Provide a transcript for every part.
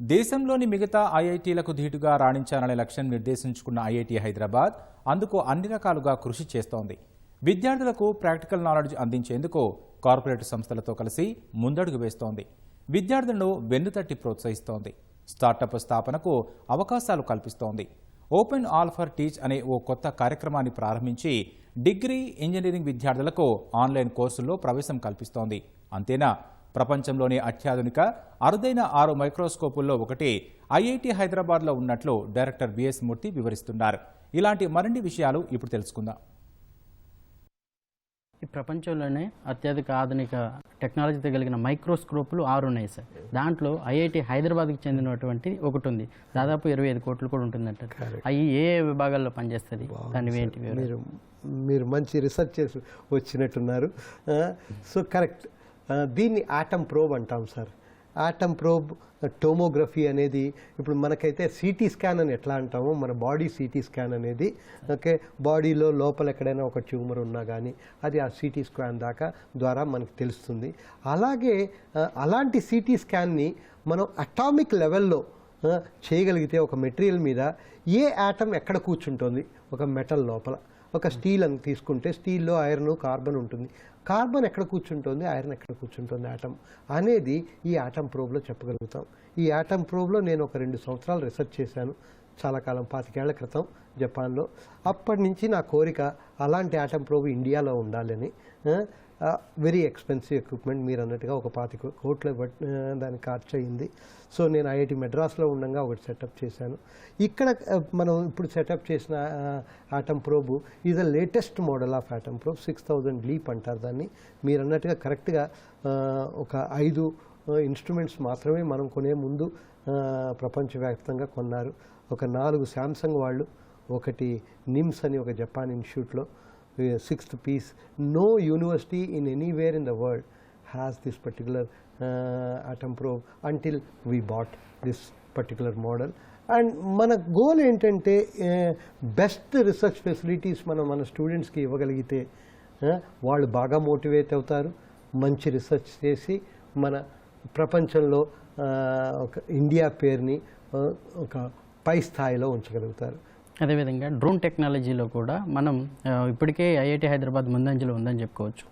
దేశంలోని మిగతా ఐఐటీలకు ధీటుగా రాణించాలనే లక్ష్యం నిర్దేశించుకున్న ఐఐటి హైదరాబాద్ అందుకు అన్ని రకాలుగా కృషి చేస్తోంది. విద్యార్థులకు ప్రాక్టికల్ నాలెడ్జ్ అందించేందుకు కార్పొరేట్ సంస్థలతో కలిసి ముందడుగు వేస్తోంది. విద్యార్థులను వెన్నుతట్టి ప్రోత్సహిస్తోంది. స్టార్టప్ స్థాపనకు అవకాశాలు కల్పిస్తోంది. ఓపెన్ ఆల్ ఫర్ టీచ్ అనే ఓ కొత్త కార్యక్రమాన్ని ప్రారంభించి డిగ్రీ ఇంజనీరింగ్ విద్యార్థులకు ఆన్లైన్ కోర్సుల్లో ప్రవేశం కల్పిస్తోంది. అంతేనా? ప్రపంచంలోని అత్యాధునిక అరుదైన ఆరు మైక్రోస్కోపుల్లో ఒకటి ఐఐటి హైదరాబాద్లో ఉన్నట్లు డైరెక్టర్ బిఎస్ మూర్తి వివరిస్తున్నారు. ఇలాంటి మరిన్ని విషయాలు ఇప్పుడు తెలుసుకుందాం. ఈ ప్రపంచంలోనే అత్యధిక ఆధునిక టెక్నాలజీతో కలిగిన మైక్రోస్కోప్లు ఆరు ఉన్నాయి సార్. దాంట్లో ఐఐటి హైదరాబాద్కి చెందినటువంటి ఒకటి ఉంది. దాదాపు ఇరవై ఐదు కోట్లు కూడా ఉంటుందంట. అవి ఏ ఏ విభాగాల్లో పనిచేస్తుంది? దాని ఏంటి? మీరు మీరు మంచి రీసెర్చ్ చేసి వచ్చినట్టున్నారు. సో కరెక్ట్ దీన్ని ఆటమ్ ప్రోబ్ అంటాం సార్. ఆటమ్ ప్రోబ్ టోమోగ్రఫీ అనేది ఇప్పుడు మనకైతే సిటీ స్కాన్ అని ఎట్లా అంటామో మన బాడీ సిటీ స్కాన్ అనేది ఓకే బాడీలో లోపల ఎక్కడైనా ఒక ట్యూమర్ ఉన్నా కానీ అది ఆ సిటీ స్కాన్ దాకా ద్వారా మనకు తెలుస్తుంది. అలాగే అలాంటి సిటీ స్కాన్ని మనం అటామిక్ లెవెల్లో చేయగలిగితే ఒక మెటీరియల్ మీద ఏ యాటమ్ ఎక్కడ కూర్చుంటుంది? ఒక మెటల్ లోపల. ఒక స్టీల్ అని తీసుకుంటే స్టీల్లో ఐరన్ కార్బన్ ఉంటుంది. కార్బన్ ఎక్కడ కూర్చుంటుంది? ఐరన్ ఎక్కడ కూర్చుంటుంది? ఆటం అనేది ఈ ఆటం ప్రోబ్లో చెప్పగలుగుతాం. ఈ ఆటం ప్రోబ్లో నేను ఒక రెండు సంవత్సరాలు రీసెర్చ్ చేశాను. చాలా కాలం పాతికేళ్ళ క్రితం జపాన్లో. అప్పటి నుంచి నా కోరిక అలాంటి ఆటం ప్రోబ్ ఇండియాలో ఉండాలని వెరీ ఎక్స్పెన్సివ్ ఎక్విప్మెంట్ మీరు అన్నట్టుగా ఒక పాతిక కోట్లు దానికి ఖర్చు అయింది సో నేను ఐఐటి మెడ్రాస్లో ఉండగా ఒకటి సెటప్ చేశాను. ఇక్కడ మనం ఇప్పుడు సెటప్ చేసిన atom probe is the latest model of atom probe six thousand leap అంటారు దాన్ని. మీరు అన్నట్టుగా కరెక్ట్గా ఒక ఐదు ఇన్స్ట్రుమెంట్స్ మాత్రమే మనం కొనే ముందు ప్రపంచవ్యాప్తంగా కొన్నారు. ఒక నాలుగు శాంసంగ్ వాళ్ళు ఒకటి నిమ్స్ అని ఒక జపాన్ ఇన్స్టిట్యూట్లో sixth piece no university in anywhere in the world has this particular atom probe until we bought this particular model. And మన గోల్ ఏంటంటే బెస్ట్ రీసెర్చ్ ఫెసిలిటీస్ మనం మన స్టూడెంట్స్కి ఇవ్వగలిగితే వాళ్ళు బాగా మోటివేట్ అవుతారు మంచి రీసెర్చ్ చేసి మన ప్రపంచంలో ఒక ఇండియా పేరుని ఒక పై స్థాయిలో ఉంచగలుగుతారు అదేవిధంగా డ్రోన్ టెక్నాలజీలో కూడా మనం ఇప్పటికే ఐఐటి హైదరాబాద్ ముందంజలో ఉందని చెప్పుకోవచ్చు.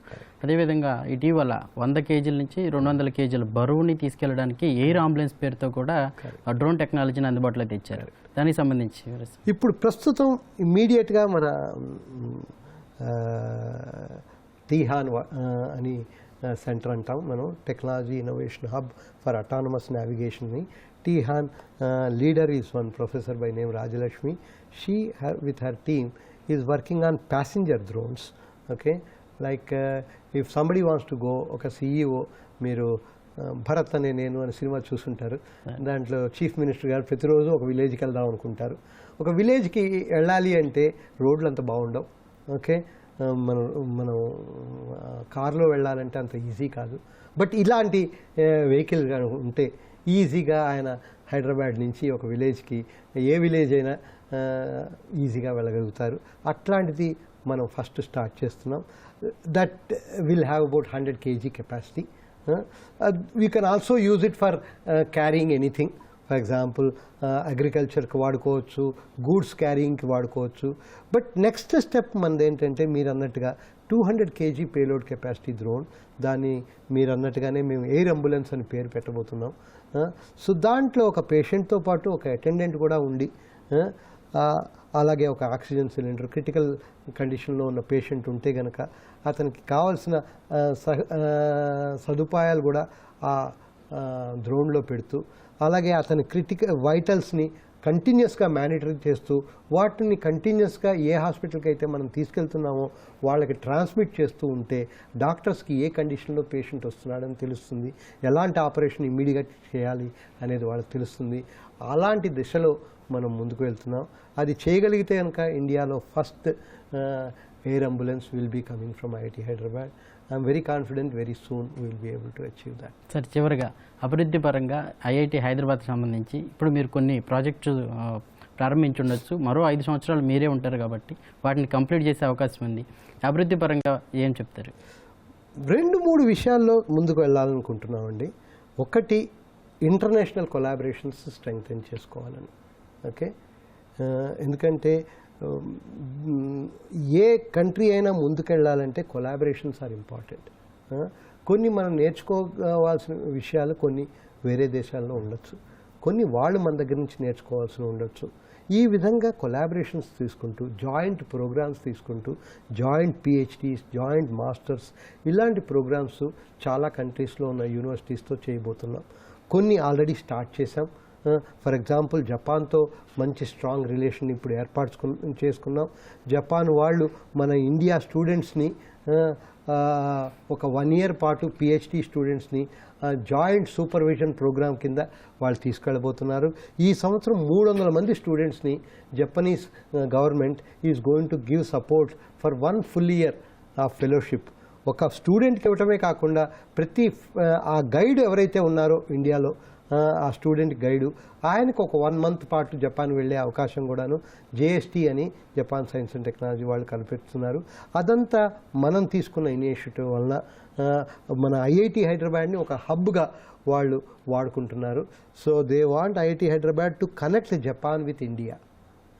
అదేవిధంగా ఇటీవల వంద కేజీల నుంచి రెండు వందల కేజీల బరువుని తీసుకెళ్ళడానికి ఎయిర్ అంబులెన్స్ పేరుతో కూడా ఆ డ్రోన్ టెక్నాలజీని అందుబాటులో తెచ్చారు. దానికి సంబంధించి ఇప్పుడు ప్రస్తుతం ఇమ్మీడియట్గా మన తీహాన్ అని సెంటర్ అంటాం మనం technology innovation hub for autonomous నావిగేషన్ని TiHAN leader is one professor by name Rajalakshmi. She with her team is working on passenger drones okay? Like if somebody wants to go ఒక సిఇఓ మీరు ఆ, భరత్ అనే నేను అనే cinema చూసుంటారు. దాంట్లో chief minister గారు ప్రతిరోజు ఒక విలేజ్కి వెళ్దాం అనుకుంటారు. ఒక విలేజ్కి వెళ్ళాలి అంటే రోడ్లు అంత బాగుండవు ఓకే? మనం మనం కార్లో వెళ్ళాలంటే అంత ఈజీ కాదు. బట్ ఇలాంటి వెహికల్ ఉంటే ఈజీగా ఆయన హైదరాబాద్ నుంచి ఒక విలేజ్కి ఏ విలేజ్ అయినా ఈజీగా వెళ్ళగలుగుతారు. అట్లాంటిది మనం ఫస్ట్ స్టార్ట్ చేస్తున్నాం. That will have about hundred KG capacity we can also use it for carrying anything for example అగ్రికల్చర్కి వాడుకోవచ్చు గూడ్స్ క్యారింగ్కి వాడుకోవచ్చు. బట్ నెక్స్ట్ స్టెప్ మనది ఏంటంటే మీరు అన్నట్టుగా two hundred KG payload capacity drone దాన్ని మీరు అన్నట్టుగానే మేము ఎయిర్ అంబులెన్స్ అని పేరు పెట్టబోతున్నాం. సో దాంట్లో ఒక పేషెంట్తో పాటు ఒక అటెండెంట్ కూడా ఉండి అలాగే ఒక ఆక్సిజన్ సిలిండర్ క్రిటికల్ కండిషన్లో ఉన్న పేషెంట్ ఉంటే గనక అతనికి కావాల్సిన సహ సదుపాయాలు కూడా ఆ ద్రోణ్లో పెడుతూ అలాగే అతని క్రిటికల్ వైటల్స్ని కంటిన్యూస్గా మానిటరింగ్ చేస్తూ వాటిని కంటిన్యూస్గా ఏ హాస్పిటల్కి అయితే మనం తీసుకెళ్తున్నామో వాళ్ళకి ట్రాన్స్మిట్ చేస్తూ ఉంటే డాక్టర్స్కి ఏ కండిషన్లో పేషెంట్ వస్తున్నాడని తెలుస్తుంది. ఎలాంటి ఆపరేషన్ ఇమ్మీడియట్గా చేయాలి అనేది వాళ్ళకి తెలుస్తుంది. అలాంటి దిశలో మనం ముందుకు వెళ్తున్నాం. అది చేయగలిగితే కనుక ఇండియాలో first air ambulance will be coming from IIT Hyderabad I'm very confident very soon will be able to achieve that sir చివరిగా అభివృద్ధి పరంగా ఐఐటి హైదరాబాద్కి సంబంధించి ఇప్పుడు మీరు కొన్ని ప్రాజెక్ట్స్ ఆ, ప్రారంభించుండొచ్చు. మరో ఐదు సంవత్సరాలు మీరే ఉంటారు కాబట్టి వాటిని కంప్లీట్ చేసే అవకాశం ఉంది. అభివృద్ధి పరంగా ఏం చెప్తారు? రెండు మూడు విషయాల్లో ముందుకు వెళ్ళాలనుకుంటున్నామండి. ఒకటి ఇంటర్నేషనల్ కొలాబరేషన్స్ స్ట్రెంగ్తెన్ చేసుకోవాలని. ఓకే? ఎందుకంటే ఏ కంట్రీ అయినా ముందుకెళ్ళాలంటే కొలాబరేషన్స్ ఆర్ ఇంపార్టెంట్ కొన్ని మనం నేర్చుకోవాల్సిన విషయాలు కొన్ని వేరే దేశాల్లో ఉండొచ్చు. కొన్ని వాళ్ళు మన దగ్గర నుంచి నేర్చుకోవాల్సి ఉండొచ్చు. ఈ విధంగా కొలాబరేషన్స్ తీసుకుంటూ జాయింట్ ప్రోగ్రామ్స్ తీసుకుంటూ జాయింట్ పిహెచ్డీస్ జాయింట్ మాస్టర్స్ ఇలాంటి ప్రోగ్రామ్స్ చాలా కంట్రీస్లో ఉన్న యూనివర్సిటీస్తో చేయబోతున్నాం. కొన్ని ఆల్రెడీ స్టార్ట్ చేసాం ఫర్ ఎగ్జాంపుల్ జపాన్తో మంచి స్ట్రాంగ్ రిలేషన్ ఇప్పుడు ఏర్పరచుకు చేసుకున్నాం. జపాన్ వాళ్ళు మన ఇండియా స్టూడెంట్స్ని ఒక వన్ ఇయర్ పాటు పిహెచ్డి స్టూడెంట్స్ని జాయింట్ సూపర్విజన్ ప్రోగ్రాం కింద వాళ్ళు తీసుకెళ్ళబోతున్నారు. ఈ సంవత్సరం మూడు వందల మంది స్టూడెంట్స్ని Japanese government is going to give support for one full year of fellowship ఒక స్టూడెంట్కి ఇవ్వటమే కాకుండా ప్రతి ఆ గైడ్ ఎవరైతే ఉన్నారో ఇండియాలో ఆ, స్టూడెంట్ గైడు. ఆయనకు ఒక వన్ మంత్ పాటు జపాన్ వెళ్ళే అవకాశం కూడాను. జేఎస్టీ అని జపాన్ సైన్స్ అండ్ టెక్నాలజీ వాళ్ళు కనిపెడుతున్నారు. అదంతా మనం తీసుకున్న ఇనిషియేటివ్ వలన మన ఐఐటి హైదరాబాద్ని ఒక హబ్గా వాళ్ళు వాడుకుంటున్నారు. So they want IIT Hyderabad to connect Japan with India.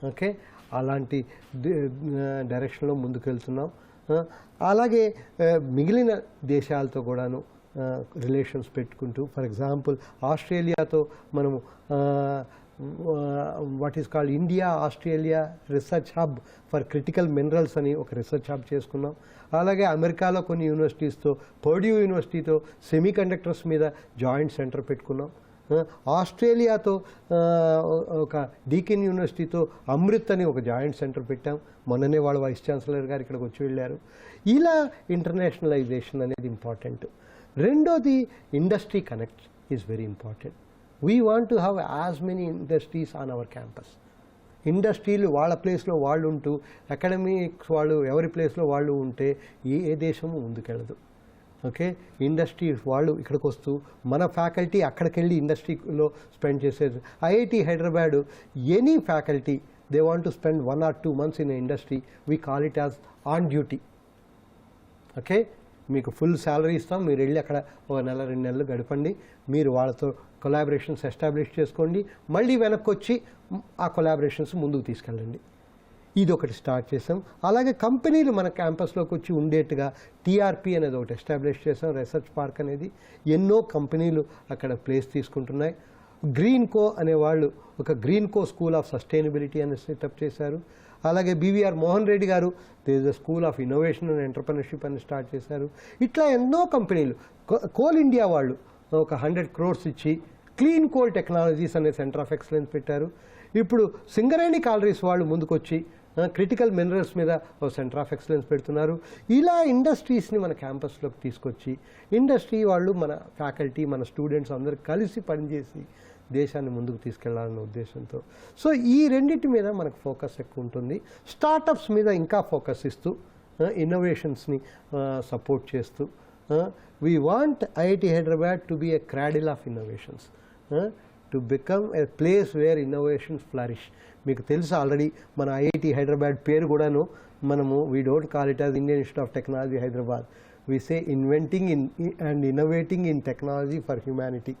Okay? అలాంటి డైరెక్షన్లో ముందుకెళ్తున్నాం. అలాగే మిగిలిన దేశాలతో కూడాను రిలేషన్స్ పెట్టుకుంటూ ఫర్ ఎగ్జాంపుల్ ఆస్ట్రేలియాతో మనము what is called India Australia research hub for critical minerals అని ఒక రీసెర్చ్ హబ్ చేసుకున్నాం. అలాగే అమెరికాలో కొన్ని యూనివర్సిటీస్తో పర్డ్యూ యూనివర్సిటీతో సెమీ కండక్టర్స్ మీద జాయింట్ సెంటర్ పెట్టుకున్నాం. ఆస్ట్రేలియాతో ఒక డీకెన్ యూనివర్సిటీతో అమృత్ అని ఒక జాయింట్ సెంటర్ పెట్టాం. మొన్ననే వాళ్ళు వైస్ ఛాన్సలర్ గారు ఇక్కడికి వచ్చి వెళ్ళారు. ఇలా ఇంటర్నేషనలైజేషన్ అనేది ఇంపార్టెంట్ రెండోది industry connect is very important we want to have as many industries on our campus ఇండస్ట్రీలు వాళ్ళ ప్లేస్లో వాళ్ళు ఉంటూ అకాడమిక్స్ వాళ్ళు ఎవరి ప్లేస్లో వాళ్ళు ఉంటే ఏ ఏ దేశము ముందుకెళ్ళదు. ఓకే ఇండస్ట్రీ వాళ్ళు ఇక్కడికి వస్తూ మన ఫ్యాకల్టీ అక్కడికి వెళ్ళి ఇండస్ట్రీలో స్పెండ్ చేసేది IIT Hyderabad any faculty they want to spend one or two months in industry we call it as on duty okay మీకు ఫుల్ శాలరీ ఇస్తాం. మీరు వెళ్ళి అక్కడ ఒక నెల రెండు నెలలు గడపండి. మీరు వాళ్ళతో కొలాబరేషన్స్ ఎస్టాబ్లిష్ చేసుకోండి. మళ్ళీ వెనక్కి వచ్చి ఆ కొలాబరేషన్స్ ముందుకు తీసుకెళ్ళండి. ఇది ఒకటి స్టార్ట్ చేసాం అలాగే కంపెనీలు మన క్యాంపస్లోకి వచ్చి ఉండేట్టుగా టీఆర్పీ అనేది ఒకటి ఎస్టాబ్లిష్ చేసాం రీసెర్చ్ పార్క్ అనేది. ఎన్నో కంపెనీలు అక్కడ ప్లేస్ తీసుకుంటున్నాయి. గ్రీన్ కో అనే వాళ్ళు ఒక Greenko school of sustainability అని సెటప్ చేశారు. అలాగే బీవీఆర్ మోహన్ రెడ్డి గారు there a school of innovation and entrepreneurship అని స్టార్ట్ చేశారు. ఇట్లా ఎన్నో కంపెనీలు కో- కోల్ ఇండియా వాళ్ళు ఒక హండ్రెడ్ క్రోర్స్ ఇచ్చి క్లీన్ కోల్ టెక్నాలజీస్ అనే సెంటర్ ఆఫ్ ఎక్సలెన్స్ పెట్టారు. ఇప్పుడు సింగరేణి కాలరీస్ వాళ్ళు ముందుకొచ్చి క్రిటికల్ మినరల్స్ మీద ఒక సెంటర్ ఆఫ్ ఎక్సలెన్స్ పెడుతున్నారు. ఇలా ఇండస్ట్రీస్ని మన క్యాంపస్లోకి తీసుకొచ్చి ఇండస్ట్రీ వాళ్ళు మన ఫ్యాకల్టీ మన స్టూడెంట్స్ అందరు కలిసి పనిచేసి దేశాన్ని ముందుకు తీసుకెళ్ళాలన్న ఉద్దేశంతో. సో ఈ రెండింటి మీద మనకు ఫోకస్ ఎక్కువ ఉంటుంది. స్టార్టప్స్ మీద ఇంకా ఫోకస్ ఇస్తూ ఇన్నోవేషన్స్ని సపోర్ట్ చేస్తూ we want IIT Hyderabad to be a cradle of innovations to become a place where innovations flourish మీకు తెలుసు ఆల్రెడీ మన ఐఐటి హైదరాబాద్ పేరు కూడాను మనము we don't call it as Indian Institute of Technology Hyderabad we say inventing in and innovating in technology for humanity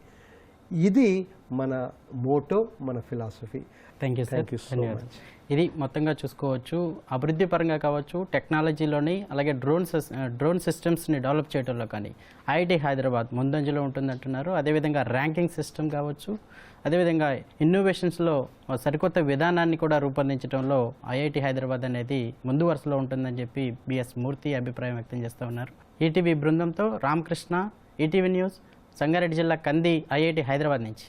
ఇది మన motto మన philosophy. Thank you you so ధన్యవాదాలు. ఇది మొత్తంగా చూసుకోవచ్చు. అభివృద్ధి పరంగా కావచ్చు టెక్నాలజీలోని అలాగే డ్రోన్ సిస్- డ్రోన్ సిస్టమ్స్ని డెవలప్ చేయడంలో కానీ ఐఐటి హైదరాబాద్ ముందంజలో ఉంటుందంటున్నారు. అదేవిధంగా ర్యాంకింగ్ సిస్టమ్ కావచ్చు అదేవిధంగా ఇన్నోవేషన్స్లో సరికొత్త విధానాన్ని కూడా రూపొందించడంలో ఐఐటి హైదరాబాద్ అనేది ముందు వరుసలో ఉంటుందని చెప్పి బిఎస్ మూర్తి అభిప్రాయం వ్యక్తం చేస్తూ ఉన్నారు. ఈటీవీ బృందంతో రామకృష్ణ ఈటీవీ న్యూస్ సంగారెడ్డి జిల్లా కంది ఐఐటి హైదరాబాద్ నుంచి.